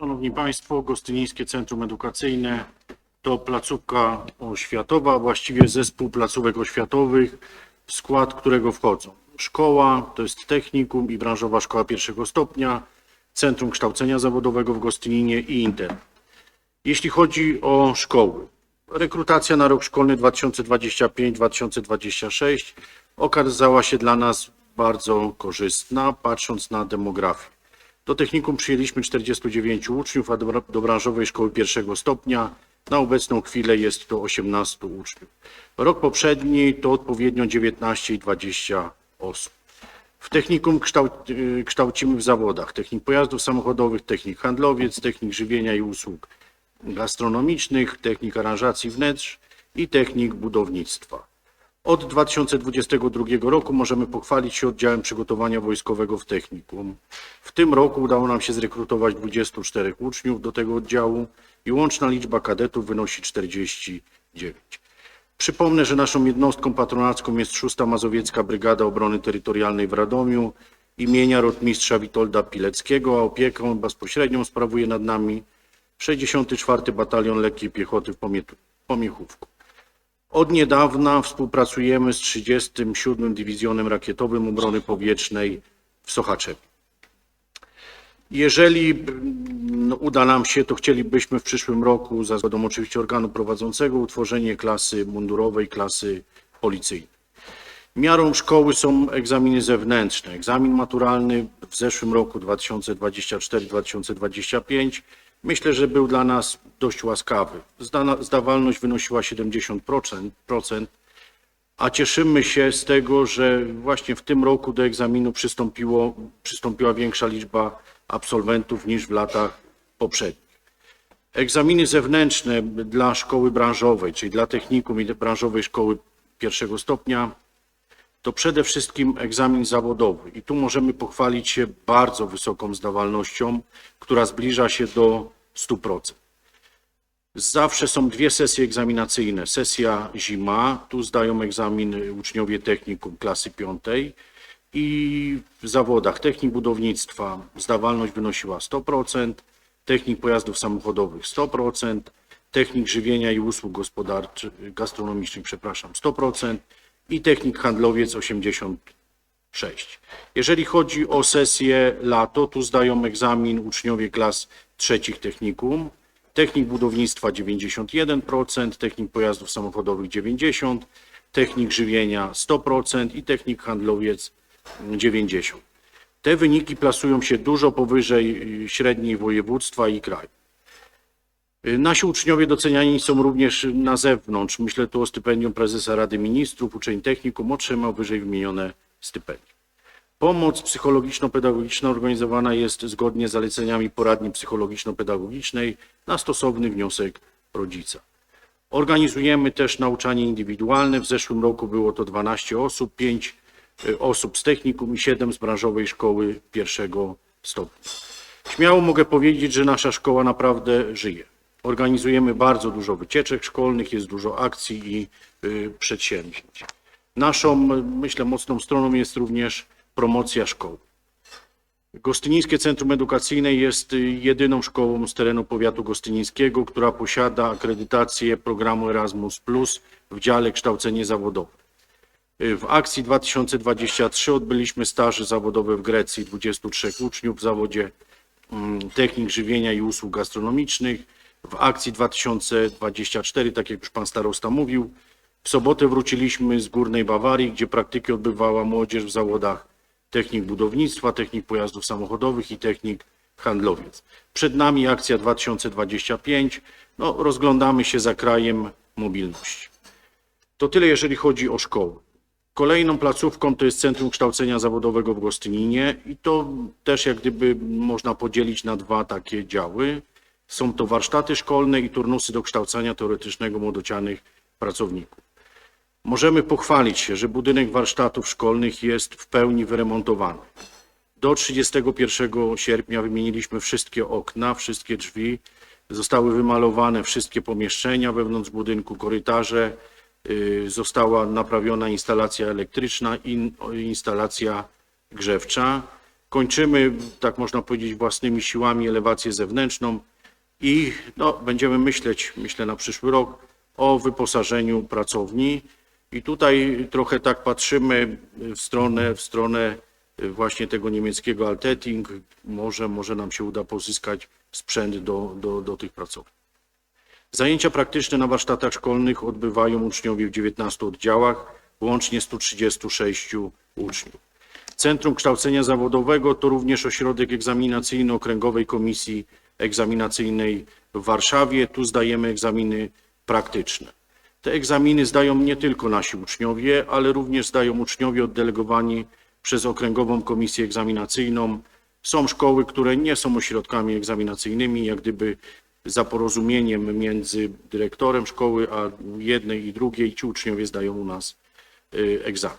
Szanowni Państwo, Gostynińskie Centrum Edukacyjne to placówka oświatowa, właściwie zespół placówek oświatowych, w skład którego wchodzą szkoła, to jest technikum i branżowa szkoła pierwszego stopnia, Centrum Kształcenia Zawodowego w Gostyninie i internat. Jeśli chodzi o szkoły, rekrutacja na rok szkolny 2025-2026 okazała się dla nas bardzo korzystna, patrząc na demografię. Do technikum przyjęliśmy 49 uczniów, a do, branżowej szkoły pierwszego stopnia na obecną chwilę jest to 18 uczniów. Rok poprzedni to odpowiednio 19 i 20 osób. W technikum y, kształcimy w zawodach technik pojazdów samochodowych, technik handlowiec, technik żywienia i usług gastronomicznych, technik aranżacji wnętrz i technik budownictwa. Od 2022 roku możemy pochwalić się oddziałem przygotowania wojskowego w technikum. W tym roku udało nam się zrekrutować 24 uczniów do tego oddziału i łączna liczba kadetów wynosi 49. Przypomnę, że naszą jednostką patronacką jest 6 Mazowiecka Brygada Obrony Terytorialnej w Radomiu imienia rotmistrza Witolda Pileckiego, a opiekę bezpośrednią sprawuje nad nami 64 Batalion Lekkiej Piechoty w Pomiechówku. Od niedawna współpracujemy z 37 Dywizjonem Rakietowym Obrony Powietrznej w Sochaczewie. Jeżeli mm, uda nam się, to chcielibyśmy w przyszłym roku, za zgodą oczywiście organu prowadzącego, utworzenie klasy mundurowej, klasy policyjnej. Miarą szkoły są egzaminy zewnętrzne. Egzamin maturalny w zeszłym roku 2024-2025 myślę, że był dla nas dość łaskawy. Zdawalność wynosiła 70%, procent, a cieszymy się z tego, że właśnie w tym roku do egzaminu przystąpiło, przystąpiła większa liczba absolwentów niż w latach poprzednich. Egzaminy zewnętrzne dla szkoły branżowej, czyli dla technikum i branżowej szkoły pierwszego stopnia, to przede wszystkim egzamin zawodowy. I tu możemy pochwalić się bardzo wysoką zdawalnością, która zbliża się do 100%. Zawsze są dwie sesje egzaminacyjne. Sesja zima, tu zdają egzamin uczniowie technikum klasy piątej i w zawodach technik budownictwa zdawalność wynosiła 100%, technik pojazdów samochodowych 100%, technik żywienia i usług gospodarczych, gastronomicznych, przepraszam, 100% i technik handlowiec 86%. Jeżeli chodzi o sesję lato, tu zdają egzamin uczniowie klas trzecich technikum, technik budownictwa 91%, technik pojazdów samochodowych 90%, technik żywienia 100% i technik handlowiec 90%. Te wyniki plasują się dużo powyżej średniej województwa i kraju. Y, Nasi uczniowie doceniani są również na zewnątrz. Myślę tu o stypendium prezesa Rady Ministrów. Uczeń technikum otrzymał wyżej wymienione stypendium. Pomoc psychologiczno-pedagogiczna organizowana jest zgodnie z zaleceniami poradni psychologiczno-pedagogicznej na stosowny wniosek rodzica. Organizujemy też nauczanie indywidualne. W zeszłym roku było to 12 osób, 5 osób z technikum i 7 z branżowej szkoły pierwszego stopnia. Śmiało mogę powiedzieć, że nasza szkoła naprawdę żyje. Organizujemy bardzo dużo wycieczek szkolnych, jest dużo akcji i y, przedsięwzięć. Naszą, myślę, mocną stroną jest również promocja szkoły. Gostynińskie Centrum Edukacyjne jest y, jedyną szkołą z terenu powiatu gostynińskiego, która posiada akredytację programu Erasmus w dziale kształcenie zawodowe. Y, W akcji 2023 odbyliśmy staże zawodowe w Grecji 23 uczniów w zawodzie mm, technik żywienia i usług gastronomicznych. W akcji 2024, tak jak już pan starosta mówił, w sobotę wróciliśmy z Górnej Bawarii, gdzie praktyki odbywała młodzież w zawodach technik budownictwa, technik pojazdów samochodowych i technik handlowiec. Przed nami akcja 2025. No, rozglądamy się za krajem mobilności. To tyle, jeżeli chodzi o szkoły. Kolejną placówką to jest Centrum Kształcenia Zawodowego w Gostyninie i to też jak gdyby można podzielić na dwa takie działy. Są to warsztaty szkolne i turnusy do kształcenia teoretycznego młodocianych pracowników. Możemy pochwalić się, że budynek warsztatów szkolnych jest w pełni wyremontowany. Do 31 sierpnia wymieniliśmy wszystkie okna, wszystkie drzwi, zostały wymalowane wszystkie pomieszczenia wewnątrz budynku, korytarze, y, została naprawiona instalacja elektryczna i instalacja grzewcza. Kończymy, tak można powiedzieć, własnymi siłami elewację zewnętrzną i no, będziemy myśleć, myślę na przyszły rok, o wyposażeniu pracowni. I tutaj trochę tak patrzymy w stronę, w stronę właśnie tego niemieckiego Altetting. Może, może nam się uda pozyskać sprzęt do, do, do tych pracowni. Zajęcia praktyczne na warsztatach szkolnych odbywają uczniowie w 19 oddziałach, łącznie 136 uczniów. Centrum Kształcenia Zawodowego to również ośrodek egzaminacyjny Okręgowej Komisji Egzaminacyjnej w Warszawie. Tu zdajemy egzaminy praktyczne. Te egzaminy zdają nie tylko nasi uczniowie, ale również zdają uczniowie oddelegowani przez Okręgową Komisję Egzaminacyjną. Są szkoły, które nie są ośrodkami egzaminacyjnymi, jak gdyby za porozumieniem między dyrektorem szkoły, a jednej i drugiej ci uczniowie zdają u nas y, egzamin.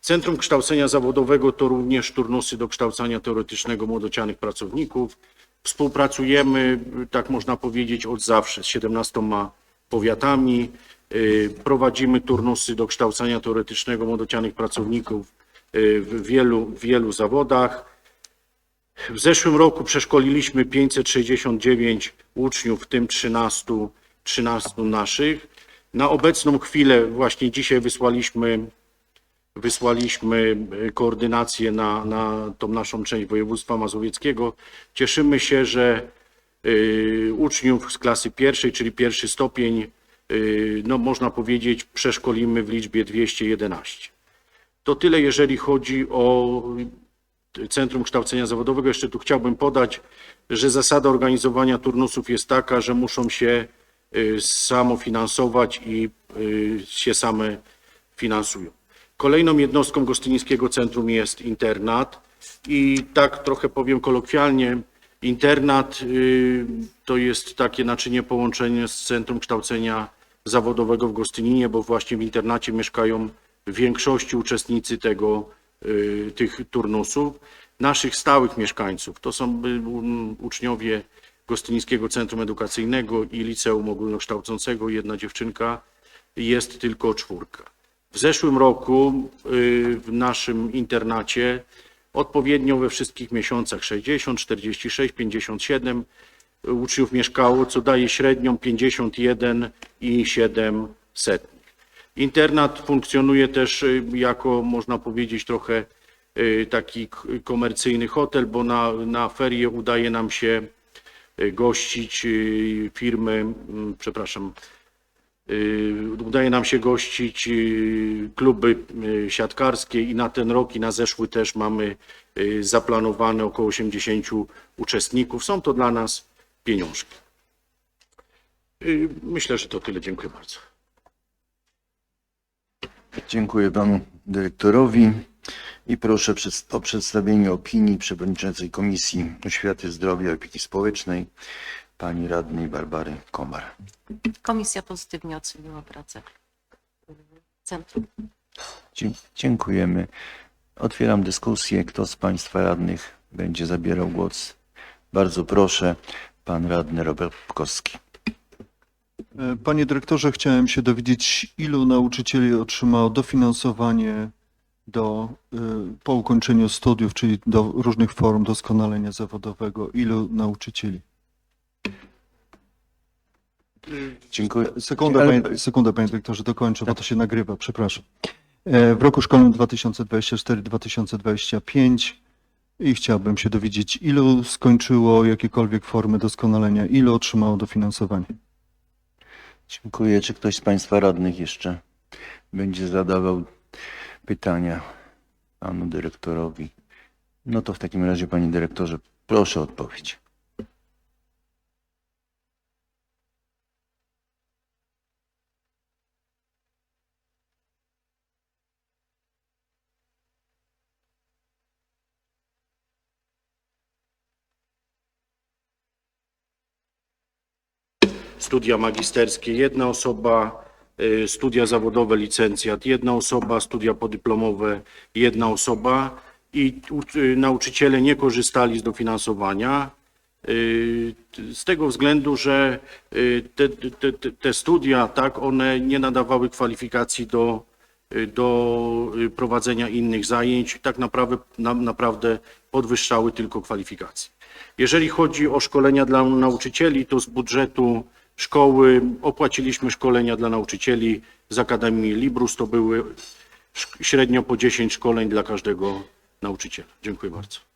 Centrum Kształcenia Zawodowego to również turnusy do kształcenia teoretycznego młodocianych pracowników. Współpracujemy, tak można powiedzieć, od zawsze z 17 powiatami. Y, Prowadzimy turnusy do kształcenia teoretycznego młodocianych pracowników y, w wielu, w wielu zawodach. W zeszłym roku przeszkoliliśmy 569 uczniów, w tym 13, 13 naszych. Na obecną chwilę właśnie dzisiaj wysłaliśmy, wysłaliśmy e, koordynację na, na tą naszą część województwa mazowieckiego. Cieszymy się, że y, uczniów z klasy pierwszej, czyli pierwszy stopień, y, no można powiedzieć, przeszkolimy w liczbie 211. To tyle, jeżeli chodzi o Centrum Kształcenia Zawodowego. Jeszcze tu chciałbym podać, że zasada organizowania turnusów jest taka, że muszą się samofinansować i się same finansują. Kolejną jednostką Gostynińskiego Centrum jest internat i tak trochę powiem kolokwialnie, internat y, to jest takie naczynie połączenie z Centrum Kształcenia Zawodowego w Gostyninie, bo właśnie w internacie mieszkają w większości uczestnicy tego, y, tych turnusów. Naszych stałych mieszkańców to są y, uczniowie Gostynińskiego Centrum Edukacyjnego i Liceum Ogólnokształcącego. Jedna dziewczynka, jest tylko czwórka. W zeszłym roku y, w naszym internacie odpowiednio we wszystkich miesiącach 60, 46, 57 uczniów mieszkało, co daje średnią 51,7 setnych. Internat funkcjonuje też y, jako, można powiedzieć, trochę y, taki komercyjny hotel, bo na, na ferie udaje nam się gościć firmy, mm, przepraszam, udaje nam się gościć y, kluby y, siatkarskie i na ten rok i na zeszły też mamy y, zaplanowane około 80 uczestników. Są to dla nas pieniążki. Y, Myślę, że to tyle. Dziękuję bardzo. Dziękuję panu dyrektorowi i proszę o przedstawienie opinii przewodniczącej Komisji Oświaty, Zdrowia i Opieki Społecznej pani radnej Barbary Komar. Komisja pozytywnie oceniła pracę centrum. Dzie- Dziękujemy. Otwieram dyskusję. Kto z państwa radnych będzie zabierał głos? Bardzo proszę, pan radny Robert Pkowski. E, Panie dyrektorze, chciałem się dowiedzieć, ilu nauczycieli otrzymało dofinansowanie do, y, po ukończeniu studiów, czyli do różnych form doskonalenia zawodowego. Ilu nauczycieli? Dziękuję. Sekunda, Ale- panie, sekunda, panie dyrektorze, dokończę, bo to się nagrywa, przepraszam. E, W roku szkolnym 2024-2025 i chciałbym się dowiedzieć, ilu skończyło jakiekolwiek formy doskonalenia, ilu otrzymało dofinansowanie? Dziękuję. Czy ktoś z państwa radnych jeszcze będzie zadawał pytania panu dyrektorowi? No to w takim razie, panie dyrektorze, proszę o odpowiedź. Studia magisterskie jedna osoba, y, studia zawodowe licencjat jedna osoba, studia podyplomowe jedna osoba i y, nauczyciele nie korzystali z dofinansowania y, z tego względu, że te, te, te- studia, tak, one nie nadawały kwalifikacji do, do prowadzenia innych zajęć. Tak naprawdę, na, naprawdę podwyższały tylko kwalifikacje. Jeżeli chodzi o szkolenia dla nauczycieli, to z budżetu szkoły opłaciliśmy szkolenia dla nauczycieli z Akademii Librus. To były średnio po 10 szkoleń dla każdego nauczyciela. Dziękuję bardzo.